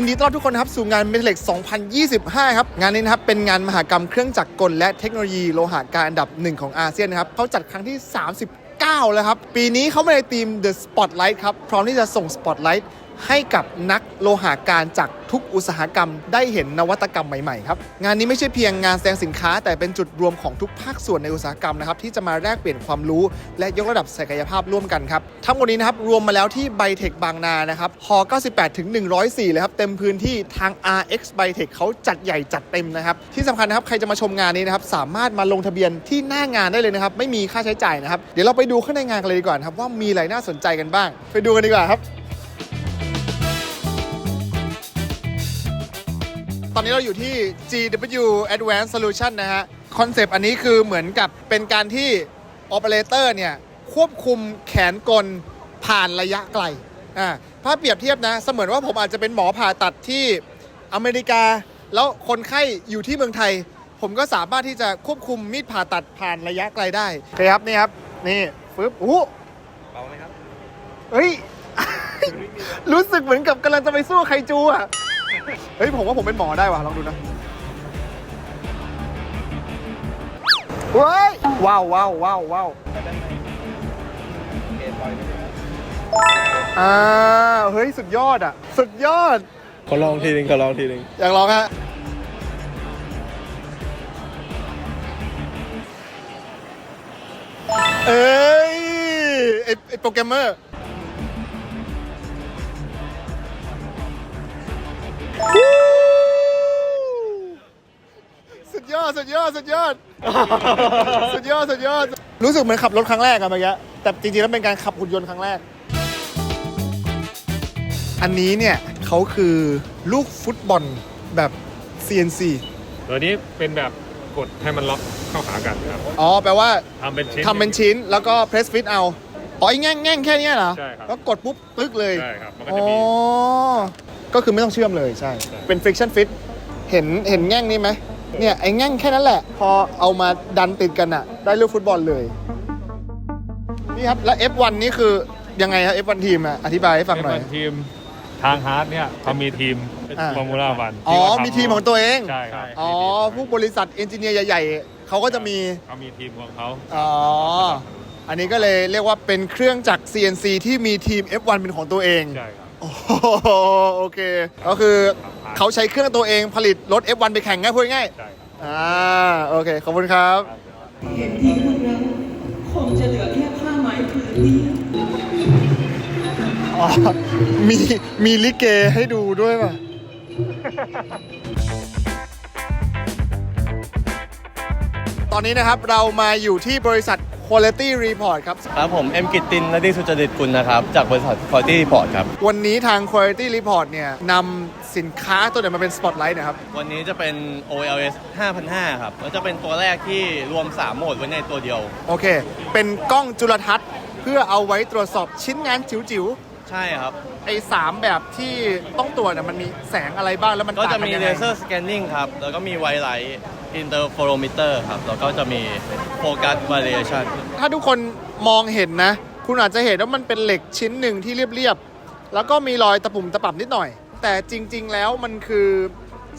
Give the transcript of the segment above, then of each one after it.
ยินดีต้อนรับทุกคนนะครับสู่งาน m e t a l e x 2025 ครับ งานนี้นะครับเป็นงานมหกรรมเครื่องจักรกลและเทคโนโลยีโลหะการอันดับหนึ่งของอาเซียนนะครับเขาจัดครั้งที่ 39 แล้วครับ ปีนี้เขามาในทีม The Spotlight ครับ พร้อมที่จะส่ง Spotlight ให้กับนักโลหาการจากทุกอุตสาหกรรม ได้เห็นนวัตกรรมใหม่ๆครับงานนี้ไม่ใช่เพียงงานแสดงสินค้า แต่เป็นจุดรวมของทุกภาคส่วนในอุตสาหกรรมนะครับที่จะมาแลกเปลี่ยนความรู้ และยกระดับศักยภาพร่วมกันครับทั้งหมดนี้นะครับรวมมาแล้วที่ไบเทคบางนานะครับฮ98ถึง104เลยครับเต็มพื้นที่ทาง RX b i t e c h เขาจัดใหญ่จัดเต็มนะครับที่สำคัญนะครับใครจะมาชมงานนี้นะครับสามารถมาลงทะเบียนที่หน้างานได้เลยนะครับไม่มีค่าใช้จ่ายนะครับเดี๋ยวเราไปดูข้างในงานกันเลยดีกว่าครับว่ามีอะไรน่าสนใจกันบ้าง ไปดูกันดีกว่าครับ อนนี้เราอยู่ที่ GW Advanced Solution นะฮะ คอนเซปต์อันนี้คือเหมือนกับเป็นการที่ Operator เนี่ย ควบคุมแขนกลผ่านระยะไกล อ่าถ้าเปรียบเทียบนะ เสมือนว่าผมอาจจะเป็นหมอผ่าตัดที่อเมริกา แล้วคนไข้อยู่ที่เมืองไทย ผมก็สามารถที่จะควบคุมมีดผ่าตัดผ่านระยะไกลได้โอเคครับนี่ครับ นี่ฟึบอู้เบาไหมครับ เฮ้ย รู้สึกเหมือนกับกำลังจะไปสู้ไคจูอะ เฮ้ยผมว่าผมเป็นหมอได้ว่ะลองดูนะเว้ยว้าวว้าวว้าวว้าวแต่ด้านในเกณฑ์ปล่อยไม่ได้อ่าเฮ้ยสุดยอดอะ สุดยอด ขอลองทีหนึงขอลองทีหนึงอยากลองฮะเอ้ยไอไอโปรแกรมเมอร์ สุดยอด สุดยอด สุดยอด สุดยอด สุดยอด รู้สึกเหมือนขับรถครั้งแรกอะเมื่อกี้ แต่จริงๆแล้วเป็นการขับหุ่นยนต์ครั้งแรก อันนี้เนี่ยเขาคือลูกฟุตบอลแบบ CNC ตัวนี้เป็นแบบกดให้มันล็อกเข้าหากันครับอ๋อ แปลว่าทำเป็นชิ้น ทำเป็นชิ้นแล้วก็เพรสฟิตเอา อ๋อไอ้แง่งแง่งแค่เนี้ยเหรอ ใช่ครับ แล้วกดปุ๊บ ตึ๊กเลย ใช่ครับ มันก็อ๋อจะมี ก็คือไม่ต้องเชื่อมเลยใช่ใช่ เป็น friction fit เห็นเห็นแง่งนี้ไหมเนี่ยไอ้แง่งแค่นั้นแหละ พอเอามาดันติดกันอะได้ลูกฟุตบอลเลยนี่ครับแล้ว F1 นี่คือยังไงครับ F1 ทีมอะอธิบายให้ฟังหน่อยเป็นทีมทางฮาร์ดเนี่ยเขามีทีมอ่า ฟอร์มูล่าวันอ๋อมีทีมของตัวเอง ใช่ครับอ๋อผู้บริษัทเอนจิเนียร์ใหญ่ๆ เขาก็จะมี เขามีทีมของเขาอ๋อ อันนี้ก็เลยเรียกว่าเป็นเครื่องจักร CNC ที่มีทีม F1 เป็นของตัวเอง ใช่ครับ โอ้โหโอเค ก็คือเขาใช้เครื่องตัวเองผลิตรถ F1 ไปแข่งง่ายพูดง่ายใช่ครับอ่าโอเค ขอบคุณครับ เห็นทีคนเราคงจะเหลือแค่ผ้าไหมผืนเดียวอ๋อมีมีลิเกให้ดูด้วยป่ะ ตอนนี้นะครับเรามาอยู่ที่บริษัท Quality Report ครับ ครับผมเอ็มกิตตินและดิสุจริตกุลนะครับ จากบริษัท Quality Report ครับ วันนี้ทาง Quality Report เนี่ยนำสินค้าตัวไหนมาเป็น Spotlight นะครับ วันนี้จะเป็น OLS 5,500ครับแล้วจะเป็นตัวแรกที่รวม 3 โหมดไว้ในตัวเดียว โอเค เป็นกล้องจุลทรรศน์ เพื่อเอาไว้ตรวจสอบชิ้นงานจิ๋วใช่ครับๆไอ้สามแบบที่ต้องตรวจน่ะมันมีแสงอะไรบ้างแล้วมันก็ต่างจะกันมียังเลไง เซอร์สแกนนิ่งครับ แล้วก็มีไวไลท์ อินเตอร์โฟโรมิเตอร์ครับ แล้วก็จะมีโฟกัสวาเ i ชันถ้าทุกคนมองเห็นนะ คุณอาจจะเห็นว่ามันเป็นเหล็กชิ้นหนึ่งที่เรียบๆ แล้วก็มีรอยตะปุ่มตะปับนิดหน่อย แต่จริงๆแล้วมันคือ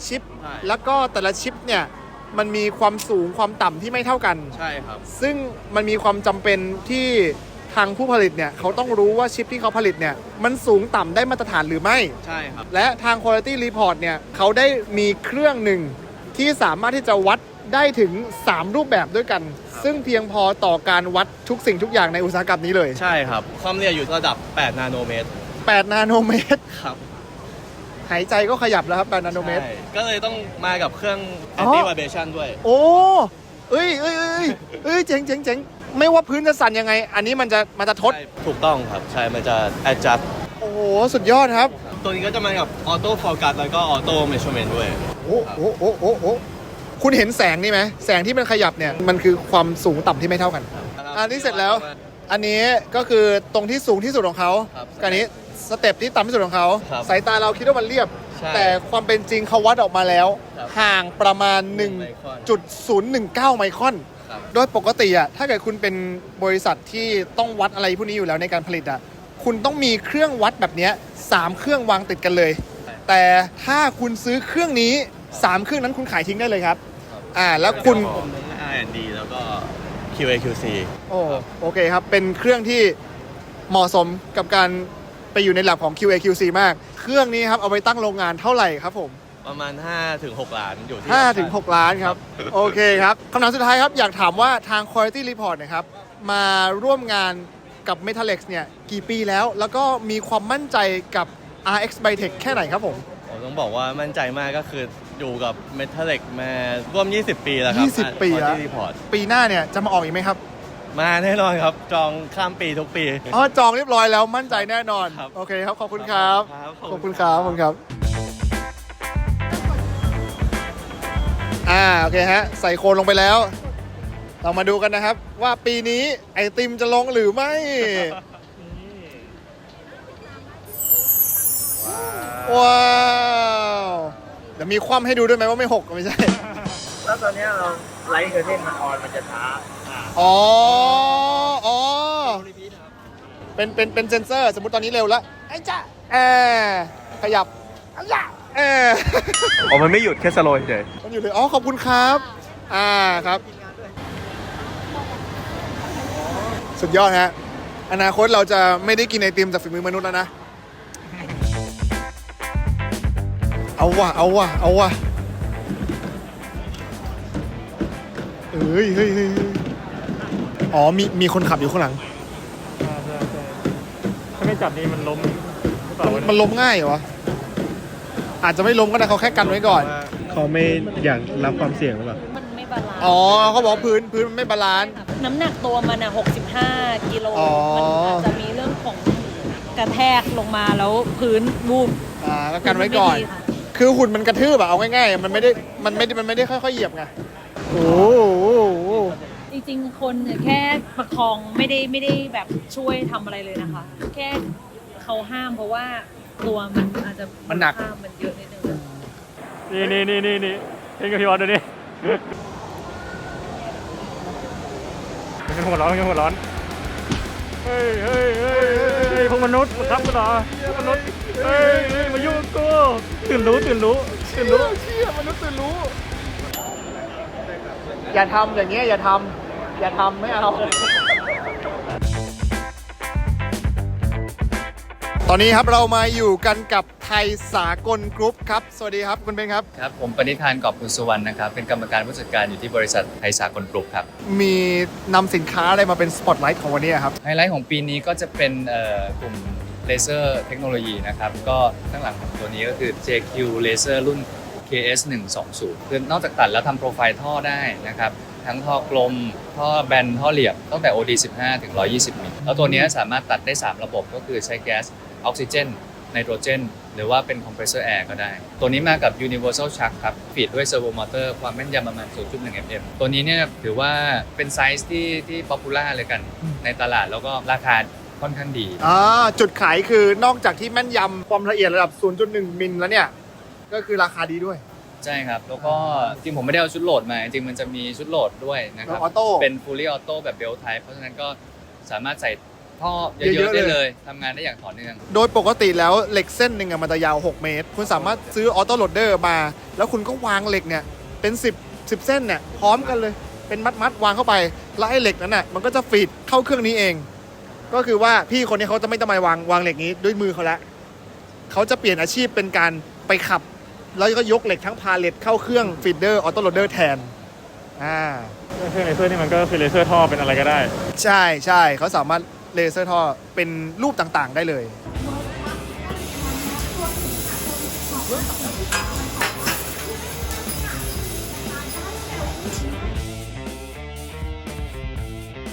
ชิป ใช่ แล้วก็แต่ละชิปเนี่ย มันมีความสูงความต่ำที่ไม่เท่ากัน ใช่ครับ ซึ่งมันมีความจำเป็นที่ทางผู้ผลิตเนี่ย เขาต้องรู้ว่าชิปที่เขาผลิตเนี่ย มันสูงต่ำได้มาตรฐานหรือไม่ ใช่ครับ และทาง Quality Report เนี่ย เขาได้มีเครื่องหนึ่ง ที่สามารถที่จะวัดได้ถึง 3 รูปแบบด้วยกัน ซึ่งเพียงพอต่อการวัดทุกสิ่งทุกอย่างในอุตสาหกรรมนี้เลย ใช่ครับ ความละเอียดอยู่ระดับ 8 นาโนเมตร 8 นาโนเมตร ครับ หายใจก็ขยับแล้วครับ 8 นาโนเมตร ใช่ก็เลยต้องมากับเครื่องอ๋อ anti vibration ด้วย โอ้ เอ้ยเอ้ยเอ้ยเอ้ยเจ๋งเจ๋งเจ๋งไม่ว่าพื้นจะสั่นยังไง อันนี้มันจะมันจะทด ใช่ถูกต้องครับ ใช่ มันจะ adjust โอ้โห สุดยอดครับ ตัวนี้ก็จะมากับ auto focus แล้วก็ auto measurement ด้วย โอ้โหโอ้โหโอ้โหคุณเห็นแสงนี่ไหมแสงที่มันขยับเนี่ยมันคือความสูงต่ำที่ไม่เท่ากัน อันนี้เสร็จแล้ว อันนี้ก็คือตรงที่สูงที่สุดของเขาครับกับอันนี้สเต็ปที่ต่ำที่สุดของเขาครับสายตาเราคิดว่ามันเรียบ ใช่แต่ความเป็นจริงเขาวัดออกมาแล้ว ครับห่างประมาณไมครอน1.019 ไมครอน ครับ โดยปกติอะถ้าเกิดคุณเป็นบริษัทที่ต้องวัดอะไรพวกนี้อยู่แล้วในการผลิตอะคุณต้องมีเครื่องวัดแบบเนี้ยสามเครื่องวางติดกันเลย แต่ถ้าคุณซื้อเครื่องนี้ 3เครื่องนั้นคุณขายทิ้งได้เลยครับ อ่าแล้วคุณผมทั้ง R&D แล้วก็ QA/QC โอ้โอเคครับ เป็นเครื่องที่เหมาะสมกับการไปอยู่ในหลักของ QA QC มาก เครื่องนี้ครับเอาไปตั้งโรงงานเท่าไหร่ครับผม ประมาณ5-6ล้านอยู่ที่5ถึง6ล้านครับ โอเคครับคำถามสุดท้ายครับ อยากถามว่าทาง Quality Report นะครับ มาร่วมงานกับ Metalex เนี่ย กี่ปีแล้ว แล้วก็มีความมั่นใจกับ RX Bytech แค่ไหนครับผม ผมต้องบอกว่ามั่นใจมากก็คือ อยู่กับ Metallic มาร่วม 20 ปีแล้วครับ20 ปีแล้ว ที่รีพอร์ตปีหน้าเนี่ยจะมาออกอีกไหมครับ มาแน่นอนครับ จองข้ามปีทุกปี อ๋อ จองเรียบร้อยแล้วมั่นใจแน่นอน ครับโอเคครับ ขอบคุณครับ ครับขอบคุณครับขอบคุณครับ อ่า โอเคฮะ ใส่โคนลงไปแล้ว เรามาดูกันนะครับ ว่าปีนี้ไอติมจะลงหรือไม่ ว้าวเดี๋ยวมีคว่ำให้ดูด้วยไหมว่าไม่หกไม่ใช่ แล้วตอนเนี้ยเราไลท์เกอร์เทนมันออนมันจะช้าอ๋อ อ๋อเป็น เป็น เป็นเซนเซอร์ สมมติตอนนี้เร็วแล้วไอ้จ้าแอร์ขยับอ้ยะแอร์ อ๋อมันไม่หยุดแค่สโลว์เฉยมันอยู่เลย อ๋อ ขอบคุณครับ อ่า ครับ สุดยอดฮะ อนาคตเราจะไม่ได้กินไอติมจากฝีมือมนุษย์แล้วนะ เอาว่ะ เอาว่ะ เอาว่ะ เอ้ยเฮ้ยเฮ้ยเฮ้ยอ๋อ มี มีคนขับอยู่ข้างหลังถ้าไม่จับนี่มันล้มหรือเปล่ามันล้มง่ายเหรอวะอาจจะไม่ล้มก็ได้เขาแค่กันไว้ก่อน เขาไม่อยากรับความเสี่ยงหรือเปล่า มันไม่บาลานซ์อ๋อเขาบอกพื้นพื้นมันไม่บาลานซ์ น้ำหนักตัวมันอะ 65 กิโล อ๋อ มันอาจจะมีเรื่องของกระแทกลงมาแล้วพื้นวูบอ่าก็กันไว้ก่อนม่ดีค่ะ คือหุ่นมันกระทืบอะเอาง่ายๆ มันไม่ได้มันไม่ได้มันไม่ได้ค่อยๆเหยียบไงโอ้โหจริงๆ คนเนี่ยแค่ประคองไม่ได้ไม่ได้แบบช่วยทำอะไรเลยนะคะ แค่เขาห้ามเพราะว่าตัวมันอาจจะมันหนัก ค่ามันเยอะนิดนึงนี่นี่นี่นี่นี่เห็นกับพี่วอนดูดิมันยังหัวร้อนมันยังหัวร้อน เฮ้ยเฮ้ยเฮ้ยเฮ้ย พวกมนุษย์มาทับกูเหรอพวกมนุษย์เฮ้ยเฮ้ยมายุ่งกับกูตื่นรู้ตื่นรู้ตื่นรู้ เชี่ยมนุษย์ตื่นรู้ อย่าทำอย่างเงี้ยอย่าทำอย่าทำไม่เอา ตอนนี้ครับเรามาอยู่กันกับไทยสากลกรุ๊ปครับ สวัสดีครับคุณเบนครับ ครับผมปณิธานกอบคุณสุวรรณนะครับ เป็นกรรมการผู้จัดการอยู่ที่บริษัทไทยสากลกรุ๊ปครับ มีนำสินค้าอะไรมาเป็นสปอตไลท์ของวันนี้ครับ ไฮไลท์ของปีนี้ก็จะเป็นเอ่อกลุ่มเลเซอร์เทคโนโลยีนะครับ ก็ข้างหลังของตัวนี้ก็คือ JQ Laser รุ่น KS 120คือนอกจากตัดแล้วทำโปรไฟล์ท่อได้นะครับทั้งท่อกลม ท่อแบน ท่อเหลี่ยมตั้งแต่ OD 15 ถึง 120มิลแล้วตัวเนี้ยสามารถตัดได้ 3 ระบบก็คือใช้แก๊ส ออกซิเจนไนโตรเจนหรือว่าเป็นคอมเพรสเซอร์แอร์ก็ได้ ตัวนี้มากับ Universal Chuck ครับฟีดด้วยเซอร์โวมอเตอร์ความแม่นยำประมาณ 0.1 mm ตัวนี้เนี่ยถือว่าเป็นไซส์ที่ที่ป๊อปปูล่าเลยกัน ในตลาดแล้วก็ราคาค่อนข้างดีอ่าจุดขายคือนอกจากที่แม่นยำความละเอียดระดับ 0.1 มิลแล้วเนี่ย ก็คือราคาดีด้วย ใช่ครับ แล้วก็จริงผมไม่ได้เอาชุดโหลดมา จริงมันจะมีชุดโหลดด้วยนะครับออโต้เป็น fully auto แบบ belt type เพราะฉะนั้นก็สามารถใส่ ท่อเยเยอะอะๆๆ ได้เลยเลยทำงานได้อย่างต่อเนื่อง โดยปกติแล้วเหล็กเส้นหนึ่งอะมันจะยาว 6 เมตร คุณสามารถซื้อออโต้โหลดเดอร์มา แล้วคุณก็วางเหล็กเนี่ย เป็น 10 10 เส้นเนี่ยพร้อมกันเลย เป็นมัดมัดๆวางเข้าไป แล้วไอ้เหล็กนั้นน่ะมันก็จะฟีดเข้าเครื่องนี้เอง ก็คือว่าพี่คนนี้เขาจะไม่ต้องมาวางวางเหล็กนี้ด้วยมือเขาละเขาจะเปลี่ยนอาชีพเป็นการไปขับ แล้วก็ยกเหล็กทั้งพาเลตเข้าเครื่องฟีดเดอร์ออโต้โหลดเดอร์แทนอ่า เครื่องเลเซอร์นี่มันก็คือเลเซอร์ท่อเป็นอะไรก็ได้ ใช่ใช่เขาสามารถ เลเซอร์ท่อเป็นรูปต่างๆ ได้เลย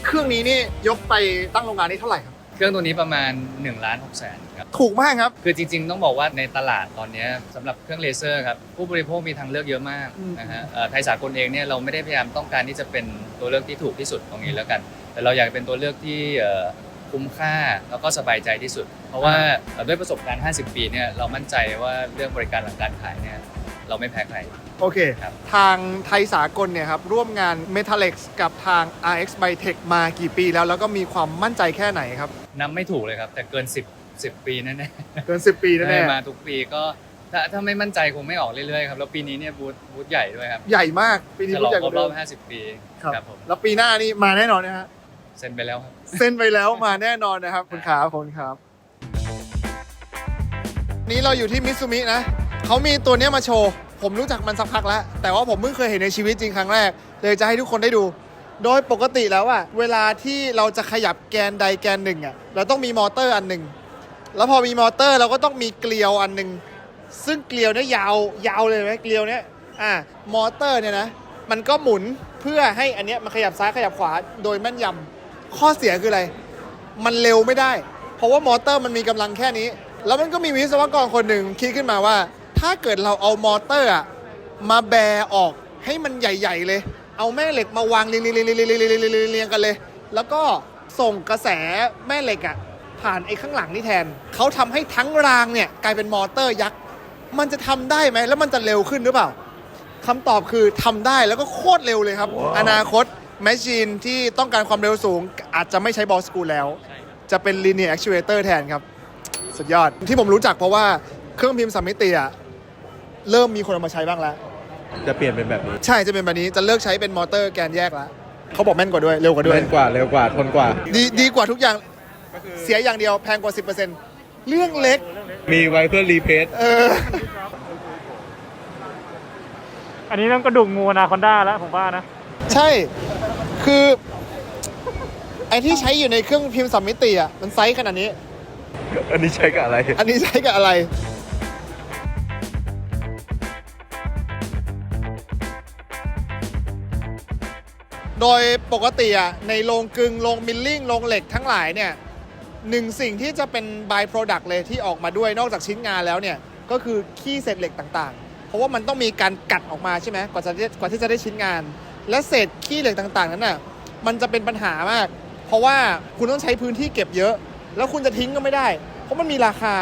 เครื่องนี้นี่ยกไปตั้งโรงงานนี่เท่าไหร่ครับ เครื่องตัวนี้ประมาณ1ล้าน6แสนครับ ถูกมากครับ คือจริง ๆ ต้องบอกว่าในตลาดตอนเนี้ยสำหรับเครื่องเลเซอร์ครับ ผู้บริโภคมีทางเลือกเยอะมากอืมนะฮะเอ่อไทยสากลเองเนี่ยเราไม่ได้พยายามต้องการที่จะเป็นตัวเลือกที่ถูกที่สุดตรงนี้แล้วกัน แต่เราอยากเป็นตัวเลือกที่เอ่อ คุ้มค่าแล้วก็สบายใจที่สุด เพราะว่าเอ่อด้วยประสบการณ์ 50 ปีเนี่ยเรามั่นใจว่าเรื่องบริการหลังการขายเนี่ยเราไม่แพ้ใคร โอเค ครับ ทางไทยสากลเนี่ยครับ ร่วมงาน Metalex กับทาง RX Bytech มากี่ปีแล้ว แล้วก็มีความมั่นใจแค่ไหนครับ นับไม่ถูกเลยครับ แต่เกิน 10 10 ปีแน่ๆเกิน 10 ปีแน่ได้มาทุกปีก็ถ้าถ้าถ้าไม่มั่นใจคงไม่ออกเรื่อยๆครับแล้วปีนี้เนี่ยบูธบูธใหญ่ด้วยครับใหญ่มาก ปีนี้ฉลรู้องจักครบรเดิอมบ50 ปีครับครับ ผม แล้วปีหน้านี่มาแน่นอนนะฮะ เซ็นไปแล้วครับ เซ็นไปแล้วมาแน่นอนนะครับ คุณขาคุณครับ นี้เราอยู่ที่มิซูมินะเขามีตัวเนี้ยมาโชว์ ผมรู้จักมันสักพักแล้ว แต่ว่าผมเพิ่งเคยเห็นในชีวิตจริงครั้งแรก เลยจะให้ทุกคนได้ดู โดยปกติแล้วอะเวลาที่เราจะขยับแกนใดแกนหนึ่งอะเราต้องมีมอเตอร์อันหนึ่งแล้วพอมีมอเตอร์เราก็ต้องมีเกลียวอันหนึ่งซึ่งเกลียวเนี่ยยาวยาวเลยไหมเกลียวเนี่ยอ่ามอเตอร์เนี่ยนะมันก็หมุนเพื่อให้อันเนี้ยมันขยับซ้ายขยับขวาโดยแม่นยำ ข้อเสียคืออะไร มันเร็วไม่ได้ เพราะว่ามอเตอร์มันมีกำลังแค่นี้ แล้วมันก็มีวิศวกรคนหนึ่งคิดขึ้นมาว่า ถ้าเกิดเราเอามอเตอร์อะมาแบออกให้มันใหญ่ ๆ เลย เอาแม่เหล็กมาวางเรียงๆๆๆๆๆๆๆกันเลย แล้วก็ส่งกระแสแม่เหล็กอะผ่านไอ้ข้างหลังนี่แทน เขาทำให้ทั้งรางเนี่ยกลายเป็นมอเตอร์ยักษ์ มันจะทำได้ไหม แล้วมันจะเร็วขึ้นหรือเปล่าคำตอบคือทำได้แล้วก็โคตรเร็วเลยครับอนาคต แมชชีนที่ต้องการความเร็วสูง อาจจะไม่ใช้บอลสกูลแล้วจะเป็น linear actuator แทนครับ สุดยอดที่ผมรู้จักเพราะว่าเครื่องพิมพ์สามมิติอะเริ่มมีคนเอามาใช้บ้างแล้ว จะเปลี่ยนเป็นแบบนี้ใช่จะเป็นแบบนี้จะเลิกใช้เป็นมอเตอร์แกนแยกแล้วเขาบอกแม่นกว่าด้วยเร็วกว่าด้วยเล่นกว่าเร็วกว่าทนกว่า ดีดีกว่าทุกอย่างเสียอย่างเดียวแพงกว่า 10%เรื่องเล็ก มีไว้เพื่อรีเพสเออ อันนี้ต้องกระดูกงูอนาคอนด้าแล้วผมว่านะ ใช่ คือ ไอที่ใช้อยู่ในเครื่องพิมพ์สามมิติอะ มันไซส์ขนาดนี้ อันนี้ใช้กับอะไร อันนี้ใช้กับอะไร โดยปกติอะ ในโรงกลึง โรงมิลลิ่ง โรงเหล็กทั้งหลายเนี่ยหนึ่งสิ่งที่จะเป็น by product เลยที่ออกมาด้วยนอกจากชิ้นงานแล้วเนี่ย ก็คือขี้เศษเหล็กต่างๆ เพราะว่ามันต้องมีการกัดออกมาใช่ไหมกว่าจะได้กว่าที่จะได้ชิ้นงาน และเศษขี้เหล็กต่างๆนั้นน่ะ มันจะเป็นปัญหามาก เพราะว่าคุณต้องใช้พื้นที่เก็บเยอะ แล้วคุณจะทิ้งก็ไม่ได้ เพราะมันมีราคา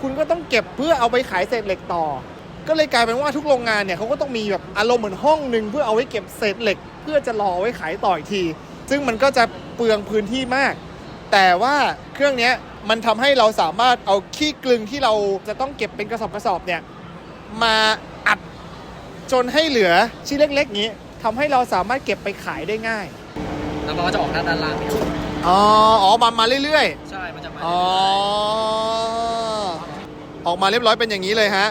คุณก็ต้องเก็บเพื่อเอาไปขายเศษเหล็กต่อ ก็เลยกลายเป็นว่าทุกโรงงานเนี่ยเขาก็ต้องมีแบบอารมณ์เหมือนห้องหนึ่งเพื่อเอาไว้เก็บเศษเหล็ก เพื่อจะรอไว้ขายต่ออีกที ซึ่งมันก็จะเปลืองพื้นที่มาก แต่ว่าเครื่องนี้มันทำให้เราสามารถเอาขี้กลึงที่เราจะต้องเก็บเป็นกระสอบกระสอบเนี่ยมาอัดจนให้เหลือชิ้นเล็กๆนี้ ทำให้เราสามารถเก็บไปขายได้ง่าย แล้วมันก็จะออกหน้าด้านล่างนี่อ๋ออ๋อมามาเรื่อยๆใช่ มันจะมาอ๋อ ออกมาเรียบร้อยเป็นอย่างนี้เลยฮะ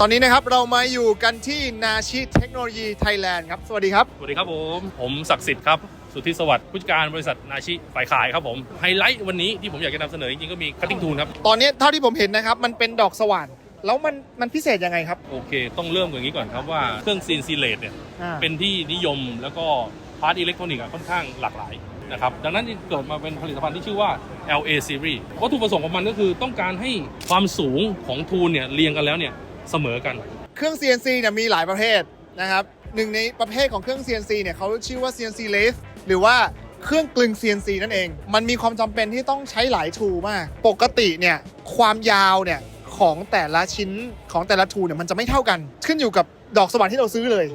ตอนนี้นะครับเรามาอยู่กันที่นาชิเทคโนโลยีไทยแลนด์ครับ สวัสดีครับ สวัสดีครับผม ผมศักดิ์สิทธิ์ครับ สุทธิสวัสดิ์ผู้จัดการบริษัทนาชิฝ่ายขายครับผม ไฮไลท์วันนี้ที่ผมอยากจะนำเสนอจริงๆก็มีคัตติ้งทูนครับ ตอนนี้เท่าที่ผมเห็นนะครับ มันเป็นดอกสว่าน แล้วมันมันพิเศษยังไงครับ โอเค ต้องเริ่มอย่างนี้ก่อนครับว่าเครื่องซีนซีเลตเนี่ยอ่าเป็นที่นิยมแล้วก็พาร์ทอิเล็กทรอนิกส์อะค่อนข้างหลากหลายนะครับดังนั้นจึงเกิดมาเป็นผลิตภัณฑ์ที่ชื่อว่า LA Series วัตถุประสงค์ของมันก็คือต้องการให้ความสูงของทูนเนี่ยเรียงกันแล้วเนี่ยเสมอกัน เครื่อง CNC เนี่ยมีหลายประเภทนะครับหนึ่งในประเภทของเครื่อง CNC เนี่ยเขาชื่อว่า CNC lathe หรือว่าเครื่องกลึง CNC นั่นเอง มันมีความจำเป็นที่ต้องใช้หลายทูมาก ปกติเนี่ยความยาวเนี่ย ของแต่ละชิ้นของแต่ละทูเนี่ยมันจะไม่เท่ากัน ขึ้นอยู่กับดอกสว่านที่เราซื้อเลย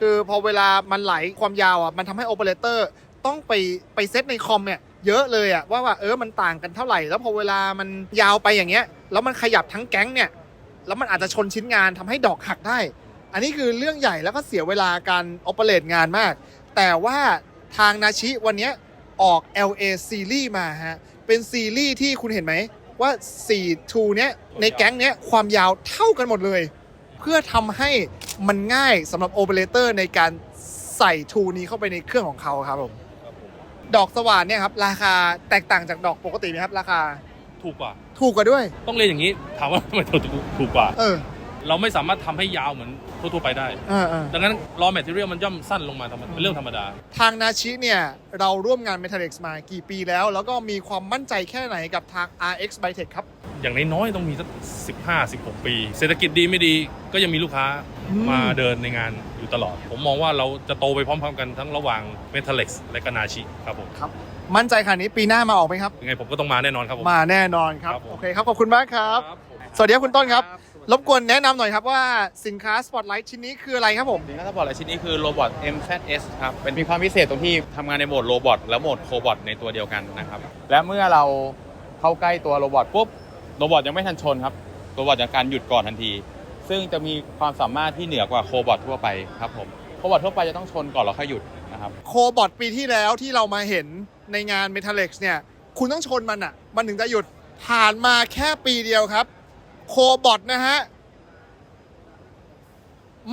คือพอเวลามันไหลความยาวอะมันทำให้โอเปอเรเตอร์ต้องไปไปเซตในคอมเนี่ยเยอะเลยอะว่าว่าเออมันต่างกันเท่าไหร่ แล้วพอเวลามันยาวไปอย่างเงี้ย แล้วมันขยับทั้งแก๊งเนี่ยแล้วมันอาจจะชนชิ้นงานทำให้ดอกหักได้ อันนี้คือเรื่องใหญ่แล้วก็เสียเวลาการโอเปเรตงานมาก แต่ว่าทางนาชิวันเนี้ยออก LA Series มาฮะเป็นซีรีส์ที่คุณเห็นไหม ว่า4ทูเนี้ยในแก๊งเนี้ยความยาวเท่ากันหมดเลย เพื่อทำให้มันง่ายสำหรับโอเปอเรเตอร์ในการใส่ทูนี้เข้าไปในเครื่องของเขาครับผมดอกสว่านเนี่ยครับราคาแตกต่างจากดอกปกติไหมครับราคา ถูกกว่า ถูกกว่าด้วย ต้องเรียนอย่างนี้ ถามว่าทำไมถูกถูกกว่า เออ เราไม่สามารถทำให้ยาวเหมือนทั่วๆไปได้เออเออดังนั้น raw material มันย่อมสั้นลงมาธรรมดาเป็นเรื่องธรรมดา ทางนาชิเนี่ย เราร่วมงาน m e t a l e x มากี่ปีแล้ว แล้วก็มีความมั่นใจแค่ไหนกับทาง RX b i t e c h ครับ อย่างน้อยๆต้องมีสักสิบห้าสิบหกปี เศรษฐกิจดีไม่ดีก็ยังมีลูกค้าอืมมาเดินในงานอยู่ตลอด ผมมองว่าเราจะโตไปพร้อมๆกันทั้งระหว่าง m e t a l e x และก็นาชิครับผมมั่นใจขนาดนี้ปีหน้ามาออกไหมครับ ยังไงผมก็ต้องมาแน่นอนครับผม มาแน่นอนครับ ครับผม โอเคครับ ขอบคุณมากครับ ครับผม สวัสดีครับคุณต้นครับ รบกวนแนะนำหน่อยครับว่าสินค้า Spotlight ชิ้นนี้คืออะไรครับผม สินค้าสปอร์ตและชิ้นนี้คือโรบอท MZS ครับ เป็นมีความพิเศษตรงที่ทำงานในโหมดโรบอทและโหมดโคบอทในตัวเดียวกันนะครับ และเมื่อเราเข้าใกล้ตัวโรบอทปุ๊บ โรบอทยังไม่ทันชนครับ โรบอทจะการหยุดก่อนทันที ซึ่งจะมีความสามารถที่เหนือกว่าโคบอททั่วไปครับผม โคบอททั่วไปจะต้องชนก่อนแล้วค่อยหยุดนะครับ โคบอทปีที่แล้วที่เรามาเห็นในงาน m e t a l e x เนี่ย คุณต้องชนมันอะ มันถึงจะหยุดผ่านมาแค่ปีเดียวครับ โคบอทนะฮะ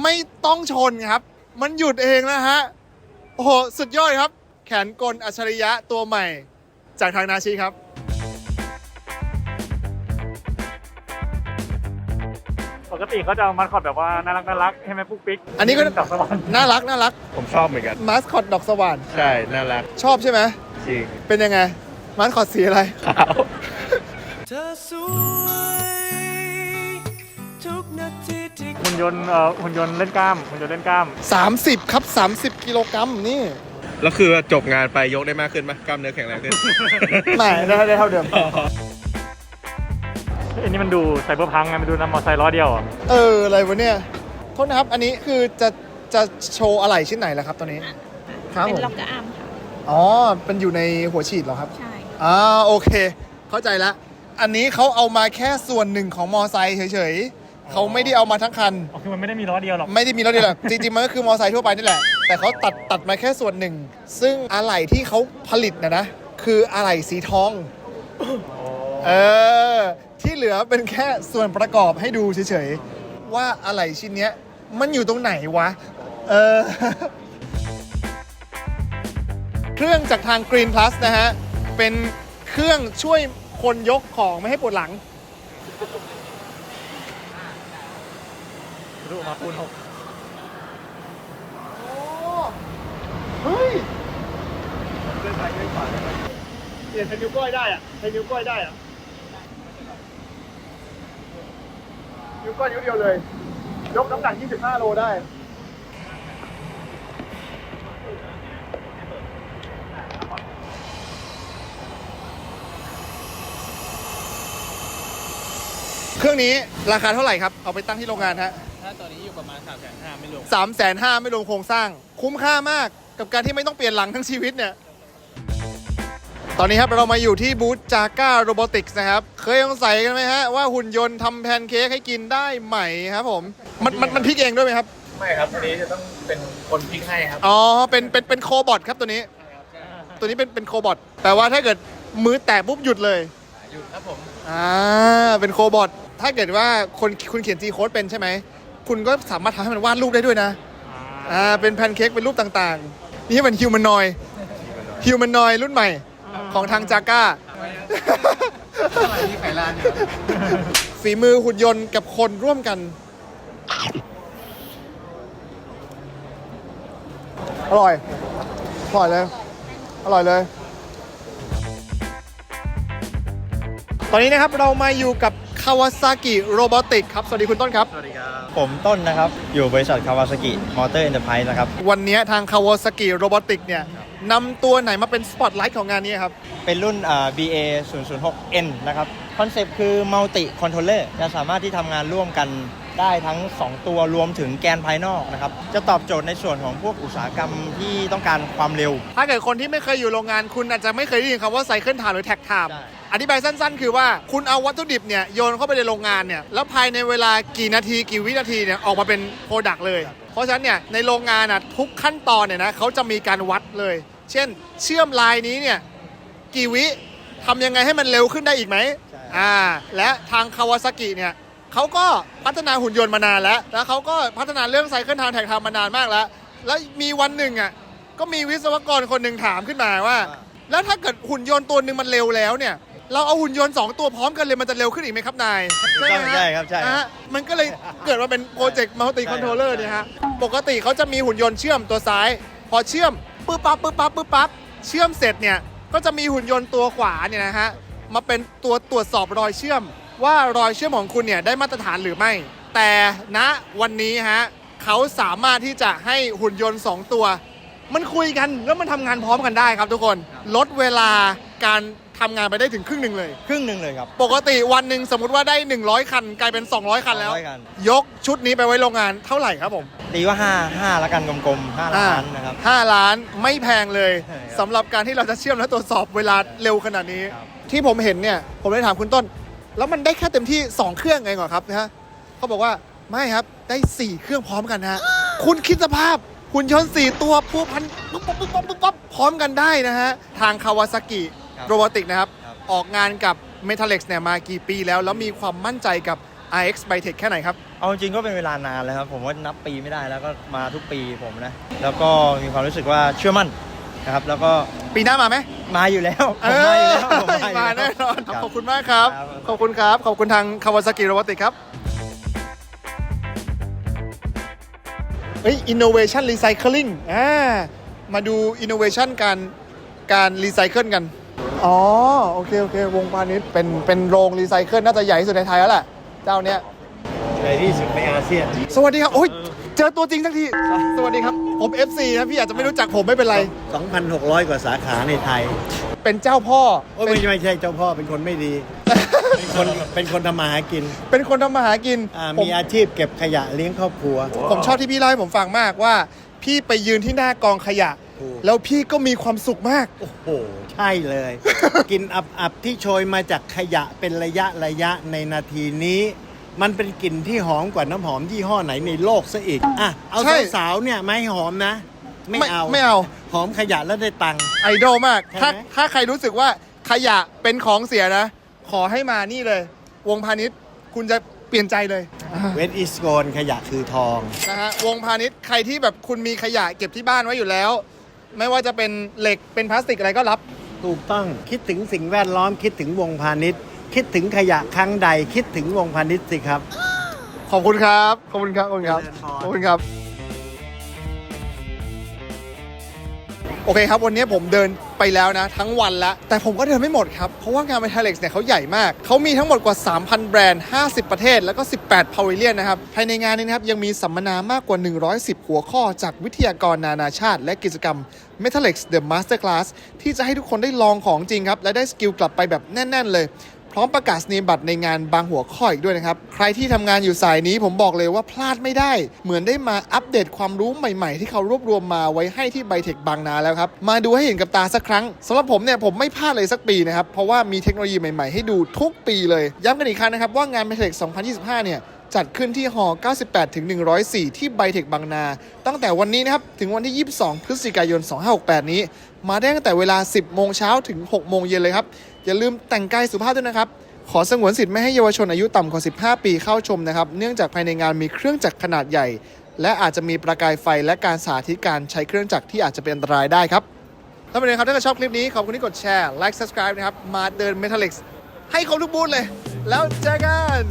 ไม่ต้องชนครับ มันหยุดเองนะฮะ โอ้โห สุดยอดครับ แขนกลอัจฉริยะตัวใหม่ จากทางนาชิครับปกติเขาจะเอามัดคอดแบบว่าน่ารักน่ารักใช่ไหมปุ๊กปิ๊กอันนี้ก็ดอกสวรรค์น่ารักน่ารักผมชอบเหมือนกัน มาสคอตดอกสว่านใช่น่ารักชอบใช่ไหมจริงเป็นยังไงมาสคอตสีอะไร ขาว หุ่นยนต์เอ่อหุ่นยนต์เล่นกล้ามหุ่นยนต์เล่นกล้าม 30 ครับ 30 กิโลกรัมนี่แล้วคือจบงานไปยกได้มากขึ้นไหมกล้ามเนื้อแข็งแรงขึ้นไม่ได้ได้เท่าเดิม อันนี้มันดูไซเบอร์พังไงมันดูน้ำมอไซค์ล้อเดียวอะเออ อะไรวะเนี่ย โทษนะครับ อันนี้คือจะจะโชว์อะไรชิ้นไหนล่ะครับตอนนี้ ครับเป็ผนมล็อกเกอร์อาร์มค่ะ อ๋อ เป็นอยู่ในหัวฉีดเหรอครับ ใช่ อ่าโอเค เข้าใจละ อันนี้เขาเอามาแค่ส่วนหนึ่งของมอไซค์เฉยๆ เขาไม่ได้เอามาทั้งคัน อ๋อคือมันไม่ได้มีล้อเดียวหรอกไม่ได้มีรถเดียวหรอกจริงๆมันก็คือมอไซค์ทั่วไปนี่แหละ แต่เขาตัดตัดมาแค่ส่วนหนึ่ง ซึ่งอะไหล่ที่เขาผลิตนะนะ คืออะไหล่สีทอง เออ ที่เหลือเป็นแค่ส่วนประกอบให้ดูเฉยๆ ว่าอะไหล่ชิ้นเนี้ย มันอยู่ตรงไหนวะ เออ เครื่องจากทาง Green Plus นะฮะ เป็นเครื่องช่วยคนยกของไม่ให้ปวดหลัง รูมาปูนหกเฮ้ยเดินไปเดินขวาเปลี่ยนเป็นนิ้วก้อยได้อะเป็นนิ้วก้อยได้อะนิ้วก้อยนิ้วเดียวเลย ยกน้ำหนัก 25 โลได้ เครื่องนี้ราคาเท่าไหร่ครับ เอาไปตั้งที่โรงงานฮะถ้าตอนนี้อยู่ประมาณ3ามแสนห้าไม่รวมสามแสนห้าไม่รวมโครงสร้าง คุ้มค่ามากกับการที่ไม่ต้องเปลี่ยนหลังทั้งชีวิตเนี่ย ตอนนี้ครับเรามาอยู่ที่บูธจาก้าโรบอติกส์นะครับ เคยสงสัยกันไหมฮะ ว่าหุ่นยนต์ทำแพนเค้กให้กินได้ไหมครับผม มันมันมันพลิกเองด้วยไหมครับ ไม่ครับตัวนี้จะต้องเป็นคนพลิกให้ครับอ๋อ เป็นเป็นเป็นโคบอทครับตัวนี้ ตัวนี้เป็นเป็นโคบอทแปลว่าถ้าเกิดมือแตะปุ๊บหยุดเลยหยุดครับผม อ่า เป็นโคบอท ถ้าเกิดว่าคนคุณเขียน G โค้ดเป็นใช่ไหม คุณก็สามารถทำให้มันวาดรูปได้ด้วยนะอ่าเป็นแพนเค้กเป็นรูปต่างๆ นี่เป็นฮิวแมนนอยฮิวแมนนอยรุ่นใหม่ของทางจาก้าอะไรที่ไข่ลานเนี่ยฝีมือหุ่นยนต์กับคนร่วมกัน อร่อย อร่อยเลย อร่อยเลย ตอนนี้นะครับเรามาอยู่กับ คาวาซากิโรบอติกครับ สวัสดีคุณต้นครับ ผมต้นนะครับ อยู่บริษัทคาวาซากิมอเตอร์เอ็นเตอร์ไพรส์นะครับ วันนี้ทางคาวาซากิโรบอติกเนี่ยนำตัวไหนมาเป็นสปอตไลท์ของงานนี้ครับ เป็นรุ่นอ่า BA 0 0 6 N นะครับ คอนเซปต์คือมัลติคอนโทรลเลอร์จะสามารถที่ทำงานร่วมกันได้ทั้ง 2 ตัวรวมถึงแกนภายนอกนะครับ จะตอบโจทย์ในส่วนของพวกอุตสาหกรรมที่ต้องการความเร็ว ถ้าเกิดคนที่ไม่เคยอยู่โรงงานคุณอาจจะไม่เคยได้ยินคำว่าไซเคิลไทม์หรือแท็กไทม์ใช่อ ธิบายสั้นๆ คือว่าคุณเอาวัตถุดิบเนี่ยโยนเข้าไปในโรงงานเนี่ยแล้วภายในเวลากี่นาทีกี่วินาทีเนี่ยออกมาเป็นโปรดักต์เลย เพราะฉะนั้นเนี่ยในโรงงานอะทุกขั้นตอนเนี่ยนะเขาจะมีการวัดเลย เช่น เชื่อมลายนี้เนี่ยกี่วิทำยังไงให้มันเร็วขึ้นได้อีกไหมอ่าและทางคาวาซากิเนี่ยเขาก็พัฒนาหุ่นยนต์มานานแล้วแล้วเขาก็พัฒนาเรื่องไซเคิลไทม์แท็กไทม์มานานมากแล้ว แล้วมีวันหนึ่งอะก็มีวิศวกรคนหนึ่งถามขึ้นมาว่า แล้วถ้าเกิดหุ่นยนต์ตัวหนึ่งมันเร็วแล้วเนี่ย เราเอาหุ่นยนต์ 2 ตัวพร้อมกันเลยมันจะเร็วขึ้นอีกไหมครับนายถูกต้องไหมฮะใช่ครับใช่ครับ นะฮะมันก็เลยเกิดมาเป็นโปรเจกต์มัลติคอนโทรลเลอร์เนี่ยฮะปกติเขาจะมีหุ่นยนต์เชื่อมตัวซ้าย พอเชื่อมปึ๊บปั๊บปึ๊บปั๊บปึ๊บปั๊บเชื่อมเสร็จเนี่ยก็จะมีหุ่นยนต์ตัวขวาเนี่ยนะฮะมาเป็นตัวตรวจสอบรอยเชื่อม ว่ารอยเชื่อมของคุณเนี่ยได้มาตรฐานหรือไม่ แต่ณวันนี้ฮะเขาสามารถที่จะให้หุ่นยนต์สองตัว มันคุยกันแล้วมันทำงานพร้อมกันได้ครับทุกคน ลดเวลาการ ทำงานไปได้ถึงครึ่งหนึ่งเลย ครึ่งหนึ่งเลยครับปกติวันหนึ่งสมมติว่าได้ 100 คัน กลายเป็น 200 คันแล้ว200คันยกชุดนี้ไปไว้โรงงานเท่าไหร่ครับผมตีว่าห้าห้าละกันกลมๆห้าล้านนะครับ5ล้านไม่แพงเลยใช่ครับ สำหรับการที่เราจะเชื่อมและตรวจสอบเวลาเร็วขนาดนี้ที่ผมเห็นเนี่ย ผมเลยถามคุณต้น แล้วมันได้แค่เต็มที่ 2 เครื่องไงก่อนครับนะฮะเขาบอกว่าไม่ครับได้ 4 เครื่องพร้อมกันนะฮะ คุณคิดสภาพหุ่นยนต์4ตัวพัวพันปุ๊บปั๊บปุ๊บปั๊บปุ๊บปั๊บพร้อมกันได้นะฮะ ทางคาวาซากิครับ โรบอติกนะครับ ครับ ออกงานกับ m e t a l e x เนี่ยมากี่ปีแล้ว แล้วมีความมั่นใจกับ RX Bytech แค่ไหนครับ เอาจริงๆก็เป็นเวลานานแล้วครับ ผมว่านับปีไม่ได้แล้วก็มาทุกปีผมนะ แล้วก็มีความรู้สึกว่าเชื่อมั่นนะครับ แล้วก็ปีหน้ามาไหมมาอยู่แล้วผเอมมาอยู่แล้วผมอมาอยู่มาแล้วแน่นอนครับขอบคุณมากครับ ครับ ขอบคุณครับ ขอบคุณทางคาวาซากิโรบอติกครับเฮ้ย innovation recycling อ่ามาดู innovation การการรีไซเคิลกัน อ๋อ โอเค โอเค วงพาณิชย์เป็น เป็นโรงรีไซเคิลน่าจะใหญ่ที่สุดในไทยแล้วแหละ เจ้าเนี้ยใหญ่ที่สุดในอาเซียน สวัสดีครับโอ้ย เจอตัวจริงสักที สวัสดีครับ ผม FC นะพี่อาจจะไม่รู้จักผมไม่เป็นไร 2,600 กว่าสาขาในไทย เป็นเจ้าพ่อ โอ้ยไม่ไม่ใช่เจ้าพ่อเป็นคนไม่ดี เป็นคนเป็นคนทำมาหากินเป็นคนทำมาหากินอ่าผมมีอาชีพเก็บขยะเลี้ยงครอบครัว ผมชอบที่พี่เล่าให้ผมฟังมากว่า พี่ไปยืนที่หน้ากองขยะ ถูก แล้วพี่ก็มีความสุขมาก โอ้โห ใช่เลยกลินอับอับๆที่โชยมาจากขยะเป็นระยะระยะในนาทีนี้ มันเป็นกลิ่นที่หอมกว่าน้ำหอมยี่ห้อไหนในโลกซะอีก อะ เอาใช่ สาวๆเนี่ยไม่หอมนะ ไม่เอา ไม่เอา หอมขยะแล้วได้ตังค์ ไอดอลมากใช่ไหมถ้าถ้าใครรู้สึกว่าขยะเป็นของเสียนะ ขอให้มานี่เลย วงพาณิชย์ คุณจะเปลี่ยนใจเลยเวทอิสโกนขยะคือทอง นะฮะ วงพาณิชย์ ใครที่แบบคุณมีขยะเก็บที่บ้านไว้อยู่แล้ว ไม่ว่าจะเป็นเหล็กเป็นพลาสติกอะไรก็รับ ถูกต้องคิดถึงสิ่งแวดล้อมคิดถึงวงพาณิชย์ คิดถึงขยะครั้งใด คิดถึงวงพาณิชย์สิครับ ขอบคุณครับ ขอบคุณครับ ขอบคุณครับเจริญพรขอบคุณครับ โอเคครับ วันนี้ผมเดินไปแล้วนะ ทั้งวันแล้วแต่ผมก็เดินไม่หมดครับ เพราะว่างานเมทัลเล็กซ์เนี่ยเขาใหญ่มาก เขามีทั้งหมดกว่า 3,000 แบรนด์ 50 ประเทศ แล้วก็ 18 พาวิเลียนนะครับ ภายในงานนี้นะครับ ยังมีสัมมนามากกว่า 110 หัวข้อจากวิทยากรนานาชาติ และกิจกรรม Metallex The Masterclass ที่จะให้ทุกคนได้ลองของจริงครับ และได้สกิลกลับไปแบบแน่น ๆ เลย ร้อมประกาศนียบัตรในงานบางหัวข้ออีกด้วยนะครับ ใครที่ทำงานอยู่สายนี้ผมบอกเลยว่าพลาดไม่ได้ เหมือนได้มาอัปเดตความรู้ใหม่ๆ ที่เขารวบรวมมาไว้ให้ที่ไบเทคบางนาแล้วครับ มาดูให้เห็นกับตาสักครั้งสำหรับผมเนี่ยผมไม่พลาดเลยสักปีนะครับ เพราะว่ามีเทคโนโลยีใหม่ๆ ให้ดูทุกปีเลย ย้ำกันอีกครั้งนะครับว่างานไบเทค2025 เนี่ยจัดขึ้นที่หอ 98 ถึง 104 ที่ไบเทคบางนา ตั้งแต่วันนี้นะครับ ถึงวันที่ 22 พฤศจิกายน 2568 นี้ มาได้ตั้งแต่เวลา 10 โมงเช้าถึง 6 โมงเย็นเลยครับ อย่าลืมแต่งกายสุภาพด้วยนะครับ ขอสงวนสิทธิ์ไม่ให้เยาวชนอายุต่ำกว่า 15 ปีเข้าชมนะครับ เนื่องจากภายในงานมีเครื่องจักรขนาดใหญ่ และอาจจะมีประกายไฟและการสาธิตการใช้เครื่องจักรที่อาจจะเป็นอันตรายได้ครับถ้าเป็นไงครับถ้าเกิดชอบคลิปนี้ ขอบคุณที่กดแชร์ไลค์ subscribe นะครับ มาเดิน Metalix ให้ครบทุกบูธเลย แล้วเจอกัน